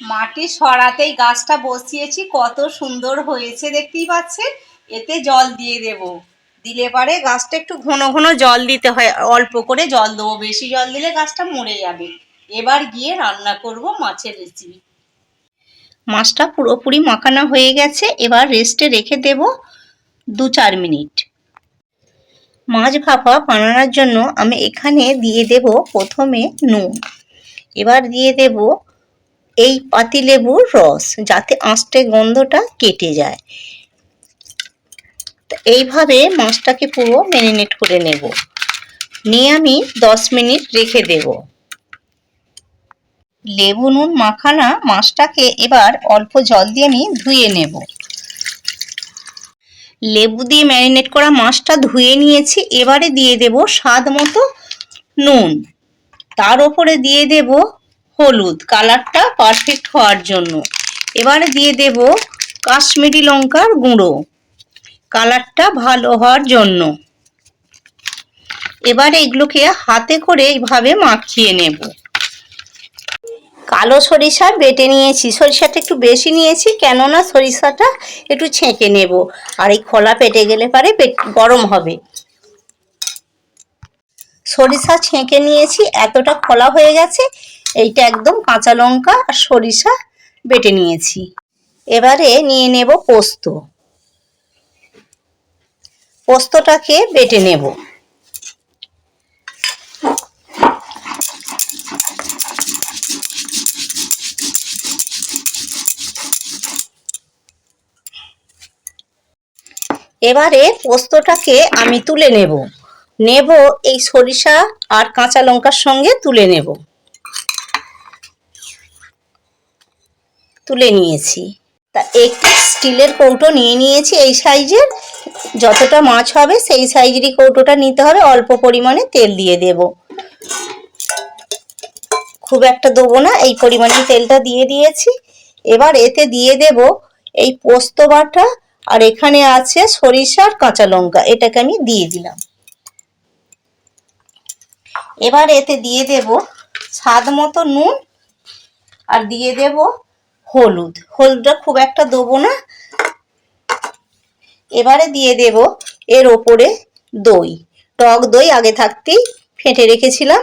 মাটি সরাতেই গাছটা বসিয়েছি, কত সুন্দর হয়েছে দেখতেই পাচ্ছেন? এতে জল দিয়ে দেব। দিলে পারে গাছটা একটু ঘন ঘন জল দিতে হয়, অল্প করে জল দেবো, বেশি জল দিলে গাছটা মরে যাবে। এবার গিয়ে রান্না করব মাছের রেসিপি মাছটা পুরোপুরি মাখানো হয়ে গেছে, এবার রেস্টে রেখে দেব দু চার মিনিট। মাছ ভাপা বানানোর জন্য আমি এখানে দিয়ে দেব প্রথমে নুন। এবার দিয়ে দেব এই পাতিলেবুর রস যাতে আঁশটে গন্ধটা কেটে যায়। এইভাবে মাছটাকে পুরো ম্যারিনেট করে নেব। নিয়ে আমি দশ মিনিট রেখে দেব। লেবু, নুন, মাখানা মাছটাকে এবার অল্প জল দিয়ে আমি ধুয়ে নেব। লেবু দিয়ে ম্যারিনেট করা মাছটা ধুয়ে নিয়েছি, এবারে দিয়ে দেব স্বাদ মতো নুন। তার ওপরে দিয়ে দেব হলুদ কালারটা পারফেক্ট হওয়ার জন্য। এবারে দিয়ে দেব কাশ্মীরি লঙ্কার গুঁড়ো। কালারটা ভালো হওয়ার জন্য। এবারে এগুলোকে হাতে করে এইভাবে মাখিয়ে নেব। কালো সরিষা বেটে নিয়েছি। সরিষাটা একটু বেশি নিয়েছি, কেননা সরিষাটা একটু ছেঁকে নেব। আর এই খোলা পেটে গেলে পারে গরম হবে। সরিষা ছেঁকে নিয়েছি, এতটা খোলা হয়ে গেছে। এইটা একদম কাঁচা লঙ্কা আর সরিষা বেটে নিয়েছি। এবারে নিয়ে নেব পোস্ত। পোস্তটাকে বেটে নেব। এবারে পোস্তটাকে আমি তুলে নেব। নেব এই সরিষা আর কাঁচা লঙ্কার সঙ্গে তুলে নেব। তুলে নিয়েছি। তা একটি স্টিলের কৌটো নিয়ে নিয়েছি এই সাইজের। যতটা মাছ হবে সেই সাইজেরই কৌটোটা নিতে হবে, অল্প পরিমাণে তেল দিয়ে দেব। খুব একটা দেবো না, এই পরিমাণে তেলটা দিয়ে দিয়েছি। এবার এতে দিয়ে দেব এই পোস্ত বাটা, আর এখানে আছে সরিষার কাঁচা লঙ্কা, এটাকে আমি দিয়ে দিলাম। এবার এতে দিয়ে দেব স্বাদ মতো নুন, আর দিয়ে দেব হলুদ। হলুদটা খুব একটা দেবো না। এবারে দিয়ে দেব এর ওপরে দই। টক দই আগে থাকতেই ফেটে রেখেছিলাম।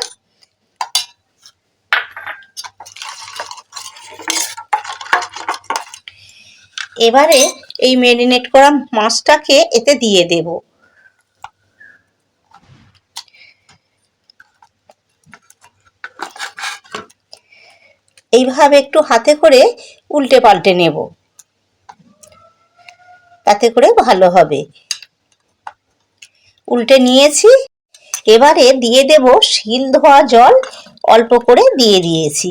এবারে এই ম্যারিনেট করা মাছটাকে এতে দিয়ে দেব। এইভাবে একটু হাতে করে উল্টে পাল্টে নেব। তাতে করে ভালো হবে। উল্টে নিয়েছি। এবারে দিয়ে দেব শিল ধোয়া জল, অল্প করে দিয়ে দিয়েছি।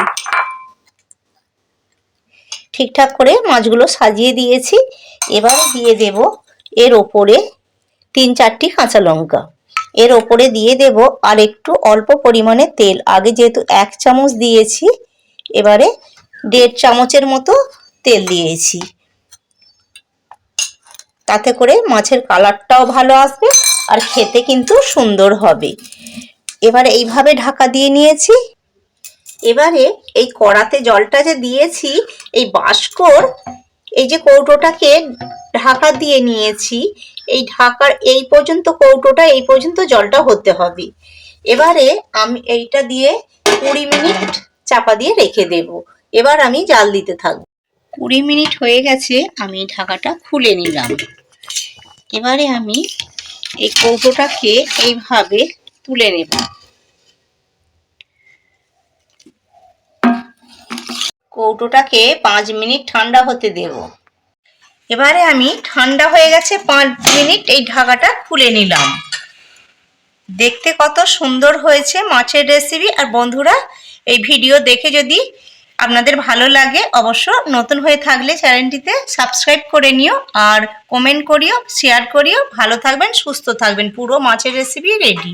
ঠিকঠাক করে মাছগুলো সাজিয়ে দিয়েছি। এবারে দিয়ে দেব এর ওপরে তিন চারটি কাঁচা লঙ্কা। এর ওপরে দিয়ে দেব আর একটু অল্প পরিমাণে তেল। আগে যেহেতু এক চামচ দিয়েছি এবারে দেড় চামচের মতো তেল দিয়েছি। তাতে করে মাছের কালারটাও ভালো আসবে আর খেতে কিন্তু সুন্দর হবে। এবারে এইভাবে ঢাকা দিয়ে নিয়েছি। এবারে এই কড়াতে জলটা যে দিয়েছি, এই বাস্কর, এই যে কৌটোটাকে ঢাকা দিয়ে নিয়েছি, এই ঢাকার এই পর্যন্ত কৌটোটা, এই পর্যন্ত জলটা হতে হবে। এবারে আমি এইটা দিয়ে কুড়ি মিনিট চাপা দিয়ে রেখে দেব। এবার আমি জাল দিতে থাকব। কুড়ি মিনিট হয়ে গেছে, আমি ঢাকাটা খুলে নিলাম। এবারে আমি এই কৌটোটাকে এইভাবে তুলে নেব। কৌটোটাকে পাঁচ মিনিট ঠান্ডা হতে দেব। এবারে আমি ঠান্ডা হয়ে গেছে পাঁচ মিনিট এই ঢাকাটা খুলে নিলাম। দেখতে কত সুন্দর হয়েছে মাছের রেসিপি আর বন্ধুরা এই ভিডিও দেখে যদি আপনাদের ভালো লাগে, অবশ্য নতুন হয়ে থাকলে চ্যানেলটিতে সাবস্ক্রাইব করে নিও আর কমেন্ট করিও শেয়ার করিও। ভালো থাকবেন, সুস্থ থাকবেন। পুরো মাছের রেসিপি রেডি